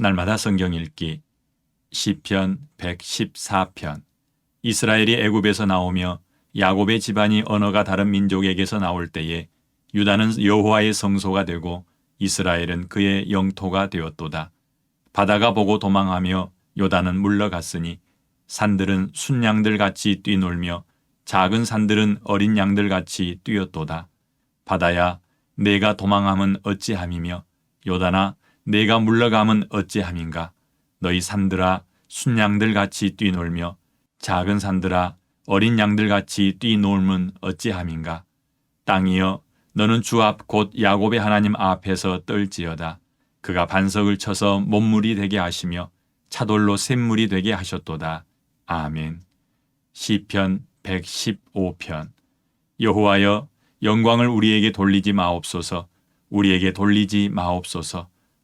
날마다 성경 읽기 시편 114편 이스라엘이 애굽에서 나오며 야곱의 집안이 언어가 다른 민족에게서 나올 때에 유다는 여호와의 성소가 되고 이스라엘은 그의 영토가 되었도다. 바다가 보고 도망하며 요단은 물러갔으니 산들은 순양들 같이 뛰놀며 작은 산들은 어린 양들 같이 뛰었도다. 바다야 내가 도망함은 어찌함이며 요단아 내가 물러감은 어찌함인가? 너희 산들아 순양들 같이 뛰놀며 작은 산들아 어린 양들 같이 뛰놀면 어찌함인가? 땅이여 너는 주 앞 곧 야곱의 하나님 앞에서 떨지어다. 그가 반석을 쳐서 몸물이 되게 하시며 차돌로 샘물이 되게 하셨도다. 아멘. 시편 115편. 여호와여 영광을 우리에게 돌리지 마옵소서. 우리에게 돌리지 마옵소서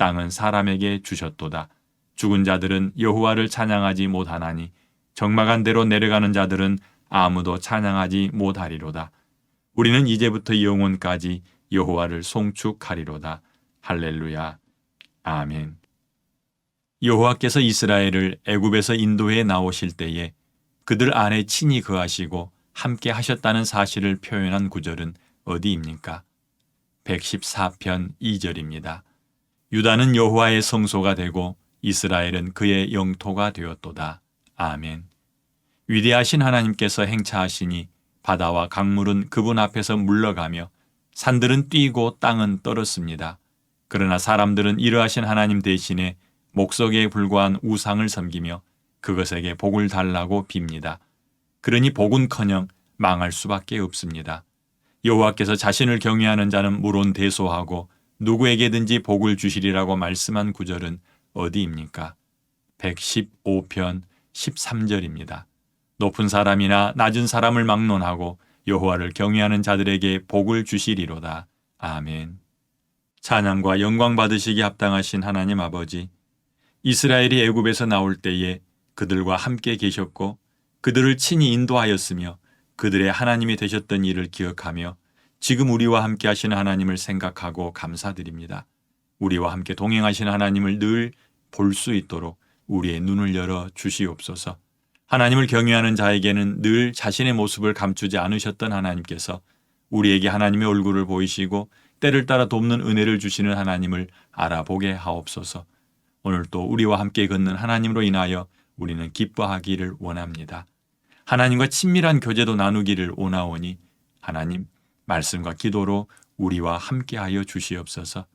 땅은 사람에게 주셨도다. 죽은 자들은 여호와를 찬양하지 못하나니 적막한 대로 내려가는 자들은 아무도 찬양하지 못하리로다. 우리는 이제부터 영원까지 여호와를 송축하리로다. 할렐루야. 아멘. 여호와께서 이스라엘을 애굽에서 인도해 나오실 때에 그들 안에 친히 거하시고 함께 하셨다는 사실을 표현한 구절은 어디입니까? 114편 2절입니다. 유다는 여호와의 성소가 되고 이스라엘은 그의 영토가 되었도다. 아멘. 위대하신 하나님께서 행차하시니 바다와 강물은 그분 앞에서 물러가며 산들은 뛰고 땅은 떨었습니다. 그러나 사람들은 이러하신 하나님 대신에 목석에 불과한 우상을 섬기며 그것에게 복을 달라고 빕니다. 그러니 복은커녕 망할 수밖에 없습니다. 여호와께서 자신을 경외하는 자는 물론 대소하고 누구에게든지 복을 주시리라고 말씀한 구절은 어디입니까? 115편 13절입니다. 높은 사람이나 낮은 사람을 막론하고 여호와를 경외하는 자들에게 복을 주시리로다. 아멘. 찬양과 영광 받으시기 합당하신 하나님 아버지, 이스라엘이 애굽에서 나올 때에 그들과 함께 계셨고 그들을 친히 인도하였으며 그들의 하나님이 되셨던 일을 기억하며 지금 우리와 함께 하시는 하나님을 생각하고 감사드립니다. 우리와 함께 동행하시는 하나님을 늘 볼 수 있도록 우리의 눈을 열어 주시옵소서. 하나님을 경외하는 자에게는 늘 자신의 모습을 감추지 않으셨던 하나님께서 우리에게 하나님의 얼굴을 보이시고 때를 따라 돕는 은혜를 주시는 하나님을 알아보게 하옵소서. 오늘 또 우리와 함께 걷는 하나님으로 인하여 우리는 기뻐하기를 원합니다. 하나님과 친밀한 교제도 나누기를 원하오니 하나님 말씀과 기도로 우리와 함께하여 주시옵소서.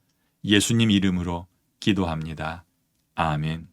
예수님 이름으로 기도합니다. 아멘.